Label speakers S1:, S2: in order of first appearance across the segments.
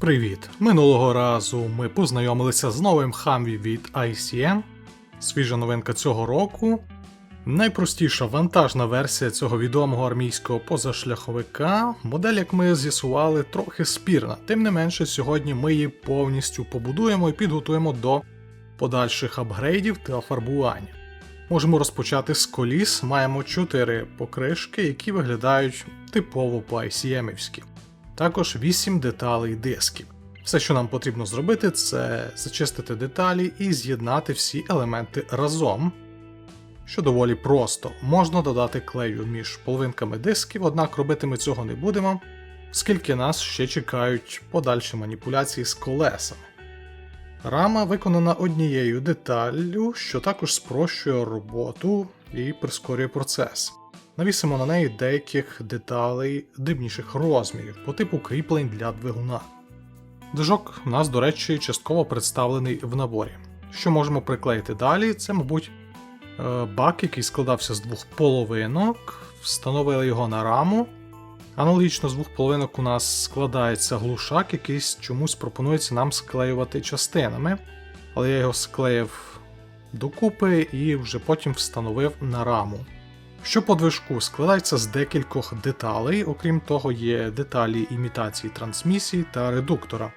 S1: Привіт! Минулого разу ми познайомилися з новим Humvee від ICM. Свіжа новинка цього року. Найпростіша вантажна версія цього відомого армійського позашляховика. Модель, як ми з'ясували, трохи спірна. Тим не менше, сьогодні ми її повністю побудуємо і підготуємо до подальших апгрейдів та фарбування. Можемо розпочати з коліс. Маємо 4 покришки, які виглядають типово по ICM-івськи. Також 8 деталей дисків. Все, що нам потрібно зробити, це зачистити деталі і з'єднати всі елементи разом. Що доволі просто, можна додати клею між половинками дисків, однак робити ми цього не будемо, оскільки нас ще чекають подальші маніпуляції з колесами. Рама виконана однією деталлю, що також спрощує роботу і прискорює процес. Навісимо на неї деяких деталей дрібніших розмірів по типу кріплень для двигуна. Движок у нас, до речі, частково представлений в наборі. Що можемо приклеїти далі? Це, мабуть, е, бак, який складався з двох половинок, встановили його на раму. Аналогічно з двох половинок у нас складається глушак, який чомусь пропонується нам склеювати частинами, але я його склеїв докупи і вже потім встановив на раму. Що по движку складається з декількох деталей, окрім того, є деталі імітації трансмісії та редуктора.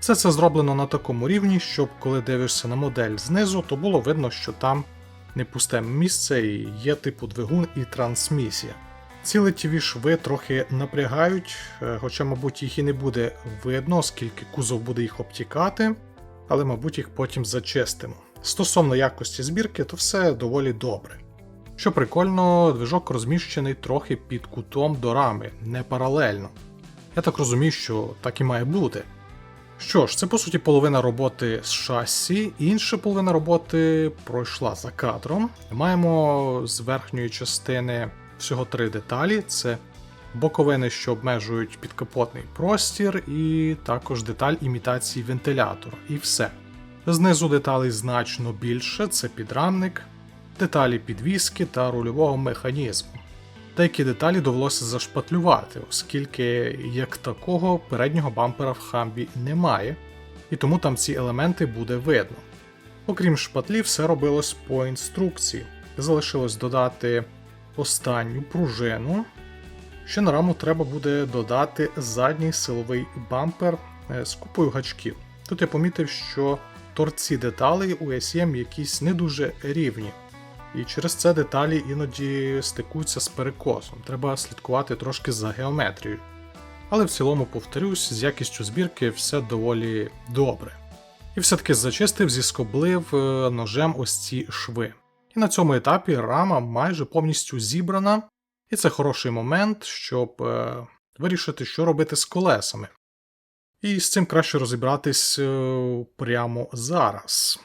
S1: Все це зроблено на такому рівні, щоб коли дивишся на модель знизу, то було видно, що там не пусте місце і є типу двигун і трансмісія. Ці летіві шви трохи напрягають, е, хоча, мабуть, їх і не буде видно, оскільки кузов буде їх обтікати, але, мабуть, їх потім зачистимо. Стосовно якості збірки, то все доволі добре. Що прикольно, движок розміщений трохи під кутом до рами, не паралельно. Я так розумію, що так і має бути. Що ж, це по суті половина роботи з шасі, інша половина роботи пройшла за кадром. Маємо з верхньої частини всього три деталі: це боковини, що обмежують підкапотний простір, і також деталь імітації вентилятора. І все. Знизу деталей значно більше, це підрамник, деталі підвіски та рульового механізму. Деякі деталі довелося зашпатлювати, оскільки як такого переднього бампера в хамбі немає, і тому там ці елементи буде видно. Окрім шпатлів, все робилось по інструкції. Залишилось додати останню пружину. Ще на раму треба буде додати задній силовий бампер е, з купою гачків. Тут я помітив, що торці деталей у SEM якісь не дуже рівні. І через це деталі іноді стикуються з перекосом. Треба слідкувати трошки за геометрією. Але в цілому, повторюсь, з якістю збірки все доволі добре. І все-таки зачистив, зіскоблив е, ножем ось ці шви. І на цьому етапі рама майже повністю зібрана, і це хороший момент, щоб е, вирішити, що робити з колесами. І з цим краще розібратись е, прямо зараз.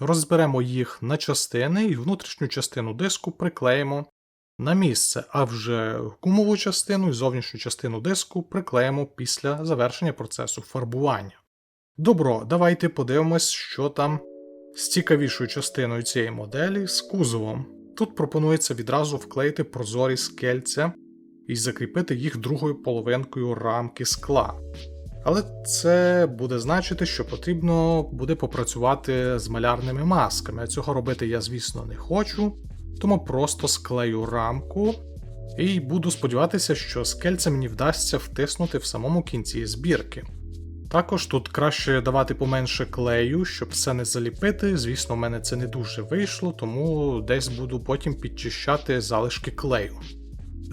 S1: Розберемо їх на частини і внутрішню частину диску приклеїмо на місце, а вже гумову частину і зовнішню частину диску приклеїмо після завершення процесу фарбування. Добро, давайте подивимось, що там з цікавішою частиною цієї моделі з кузовом. Тут пропонується відразу вклеїти прозорі скельця і закріпити їх другою половинкою рамки скла. Але це буде значити, що потрібно буде попрацювати з малярними масками. Цього робити я, звісно, не хочу, тому просто склею рамку і буду сподіватися, що скельце мені вдасться втиснути в самому кінці збірки. Також тут краще давати поменше клею, щоб все не заліпити. Звісно, в мене це не дуже вийшло, тому десь буду потім підчищати залишки клею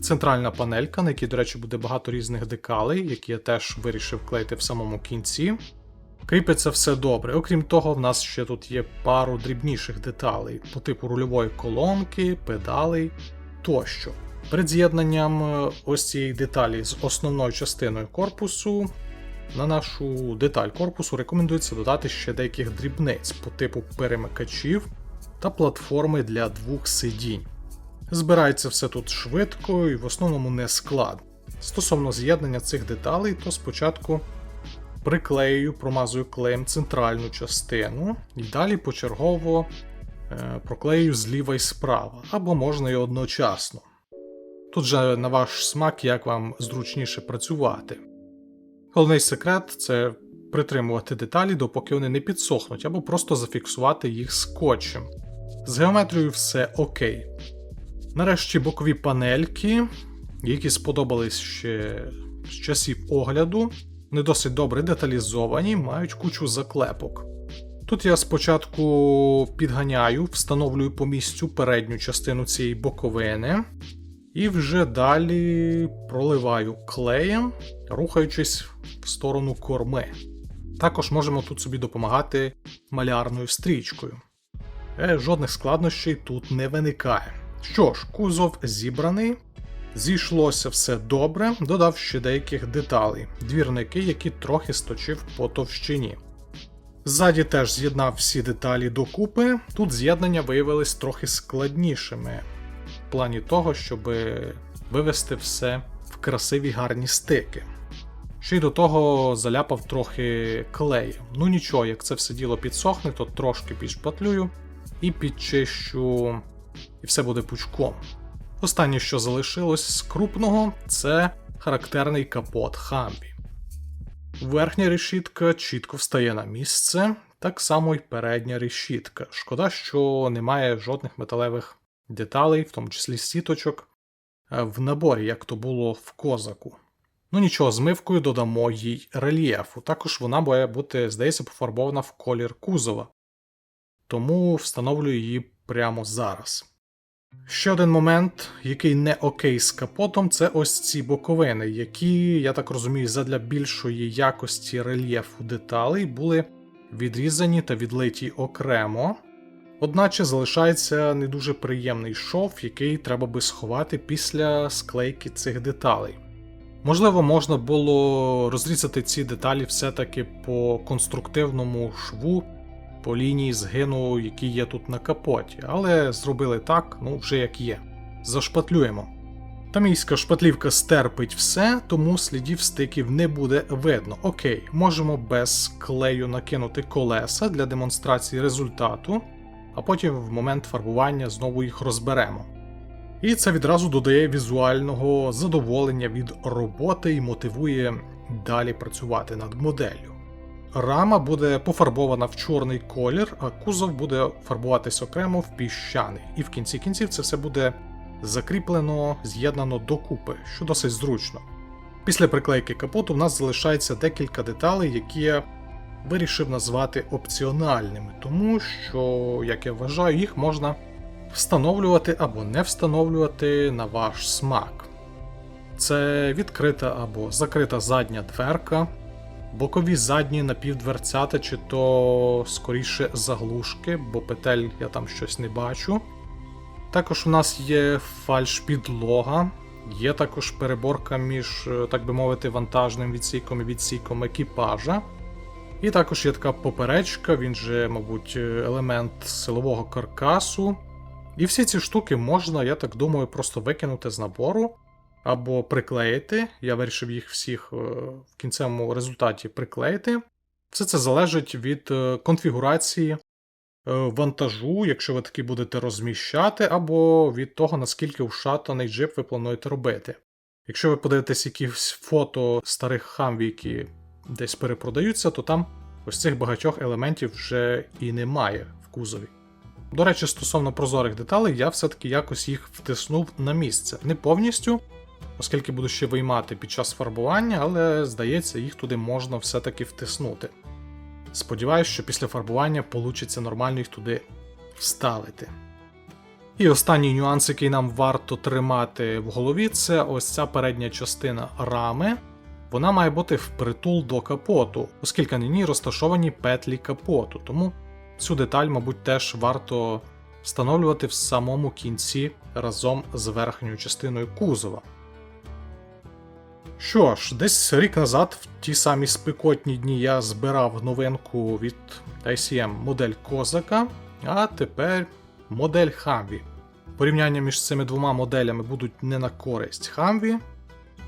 S1: центральна панелька, на якій, до речі, буде багато різних декалей, які я теж вирішив клеїти в самому кінці. Кріпиться все добре. Окрім того, в нас ще тут є пару дрібніших деталей, по типу рульової колонки, педалей тощо. Перед з'єднанням е, ось цієї деталі з основною частиною корпусу. На нашу деталь корпусу рекомендується додати ще деяких дрібниць по типу перемикачів та платформи для двох сидінь. Збирається все тут швидко і в основному не складно. Стосовно з'єднання цих деталей, то спочатку приклею, промазую клеєм центральну частину і далі почергово е, проклею зліва і справа, або можна і одночасно. Тут же на ваш смак, як вам зручніше працювати. Головний секрет це притримувати деталі, допоки вони не підсохнуть, або просто зафіксувати їх скотчем. З геометрією все окей. Нарешті бокові панельки, які сподобались ще з часів огляду, не досить добре деталізовані, мають кучу заклепок. Тут я спочатку підганяю, встановлюю по місцю передню частину цієї боковини, і вже далі проливаю клеєм, рухаючись в сторону корми. Також можемо тут собі допомагати малярною стрічкою. Е, жодних складнощів тут не виникає. Що ж, кузов зібраний, зійшлося все добре, додав ще деяких деталей, двірники, які трохи сточив по товщині. Ззаді теж з'єднав всі деталі докупи. Тут з'єднання виявились трохи складнішими в плані того, щоб вивести все в красиві гарні стики. Ще й до того заляпав трохи клею. Ну нічого, як це все діло підсохне, то трошки підшпатлюю і підчищу, і все буде пучком. Останнє, що залишилось з крупного, це характерний капот Хамбі. Верхня решітка чітко встає на місце, так само й передня решітка. Шкода, що немає жодних металевих деталей, в тому числі сіточок, е, в наборі, як то було в козаку. Ну нічого, змивкою додамо їй рельєфу. Також вона має бути, здається, пофарбована в колір кузова. Тому встановлюю її прямо зараз. Ще один момент, який не окей з капотом, це ось ці боковини, які, я так розумію, задля більшої якості рельєфу деталей були відрізані та відлиті окремо. Одначе залишається не дуже приємний шов, який треба би сховати після склейки цих деталей. Можливо, можна було розрізати ці деталі все-таки по конструктивному шву, по лінії згину, які є тут на капоті, але зробили так, ну вже як є. Зашпатлюємо. Тамійська шпатлівка стерпить все, тому слідів стиків не буде видно. Окей, можемо без клею накинути колеса для демонстрації результату, а потім в момент фарбування знову їх розберемо. І це відразу додає візуального задоволення від роботи і мотивує далі працювати над моделлю. Рама буде пофарбована в чорний колір, а кузов буде фарбуватись окремо в піщаний. І в кінці кінців це все буде закріплено, з'єднано докупи, що досить зручно. Після приклейки капоту в нас залишається декілька деталей, які я вирішив назвати опціональними, тому що, як я вважаю, їх можна встановлювати або не встановлювати на ваш смак. Це відкрита або закрита задня дверка, бокові задні напівдверцята, чи то скоріше заглушки, бо петель я там щось не бачу. Також у нас є фальш-підлога, є також переборка між, е, так би мовити, вантажним відсіком і відсіком екіпажа. І також є така поперечка, він же, мабуть, елемент силового каркасу. І всі ці штуки можна, я так думаю, просто викинути з набору або приклеїти. Я вирішив їх всіх е, в кінцевому результаті приклеїти. Все це залежить від е, конфігурації е, вантажу, якщо ви таки будете розміщати, або від того, наскільки ушатаний джип ви плануєте робити. Якщо ви подивитесь якісь фото старих хамві, які десь перепродаються, то там ось цих багатьох елементів вже і немає в кузові. До речі, стосовно прозорих деталей, я все-таки якось їх втиснув на місце. Не повністю, оскільки буду ще виймати під час фарбування, але здається, їх туди можна все-таки втиснути. Сподіваюсь, що після фарбування вийде нормально їх туди вставити. І останній нюанс, який нам варто тримати в голові, це ось ця передня частина рами. Вона має бути впритул до капоту, оскільки на ній розташовані петлі капоту, тому цю деталь, мабуть, теж варто встановлювати в самому кінці разом з верхньою частиною кузова. Що ж, десь рік назад, в ті самі спекотні дні, я збирав новинку від ICM модель Козака, а тепер модель Humvee. Порівняння між цими двома моделями будуть не на користь Humvee,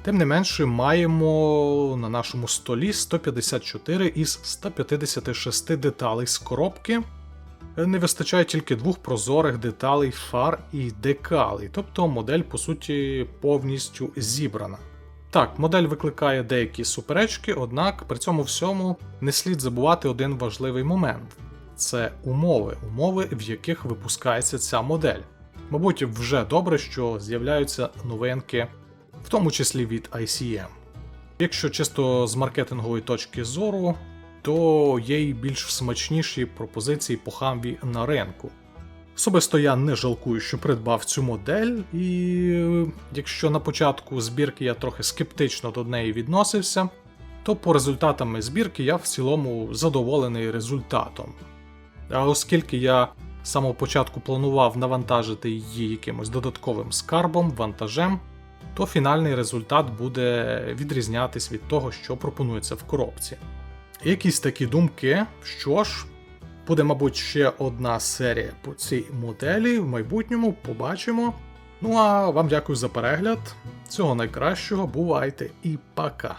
S1: Тим не менше, маємо на нашому столі 154 із 156 деталей з коробки. Не вистачає тільки двох прозорих деталей фар і декалей, тобто модель, по суті, повністю зібрана. Так, модель викликає деякі суперечки, однак при цьому всьому не слід забувати один важливий момент: це умови, умови, в яких випускається ця модель. Мабуть, вже добре, що з'являються новинки, в тому числі від ICM. Якщо чисто з маркетингової точки зору, то є й більш смачніші пропозиції по хамві на ринку. Особисто я не жалкую, що придбав цю модель, і е, якщо на початку збірки я трохи скептично до неї відносився, то по результатами збірки я в цілому задоволений результатом. А оскільки я з самого початку планував навантажити її якимось додатковим скарбом, вантажем, то фінальний результат буде відрізнятись від того, що пропонується в коробці. Якісь такі думки, що ж, буде, мабуть, ще одна серія по цій моделі. В майбутньому побачимо. Ну а вам дякую за перегляд. Всього найкращого, бувайте і пока!